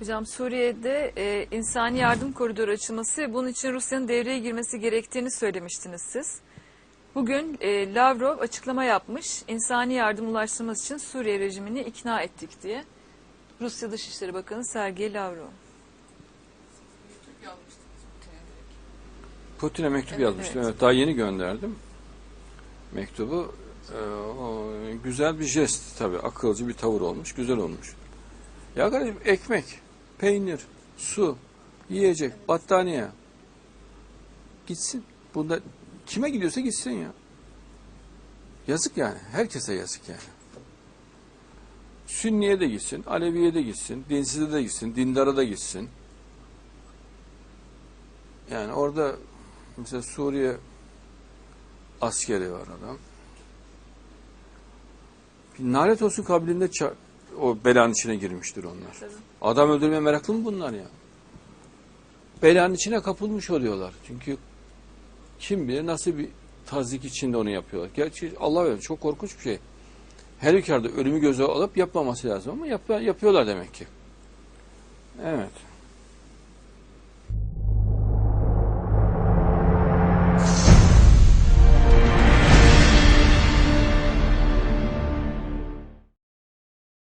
Hocam Suriye'de e, insani yardım koridoru açılması ve bunun için Rusya'nın devreye girmesi gerektiğini söylemiştiniz siz. Bugün e, Lavrov açıklama yapmış. İnsani yardım ulaştırması için Suriye rejimini ikna ettik diye. Rusya Dışişleri Bakanı Sergey Lavrov. Putin'e mektup Evet, yazmıştım. evet. Evet. daha yeni gönderdim mektubu. Ee, o güzel bir jest tabii. Akılcı bir tavır olmuş. Güzel olmuş. Ya kardeşim ekmek, peynir, su, yiyecek, battaniye. Gitsin. Bunda kime gidiyorsa gitsin ya. Yazık yani. Herkese yazık yani. Sünniye de gitsin, Aleviye de gitsin, dinsize de gitsin, dindara da gitsin. Yani orada mesela Suriye askeri var adam. Bir nalet olsun kabilinde ça- o belanın içine girmiştir onlar. Adam öldürmeye meraklı mı bunlar ya? Belanın içine kapılmış oluyorlar. Çünkü kim bilir nasıl bir tazik içinde onu yapıyorlar. Gerçi Allah bilir çok korkunç bir şey. Her halükarda ölümü göze alıp yapmaması lazım ama yap- yapıyorlar demek ki. Evet.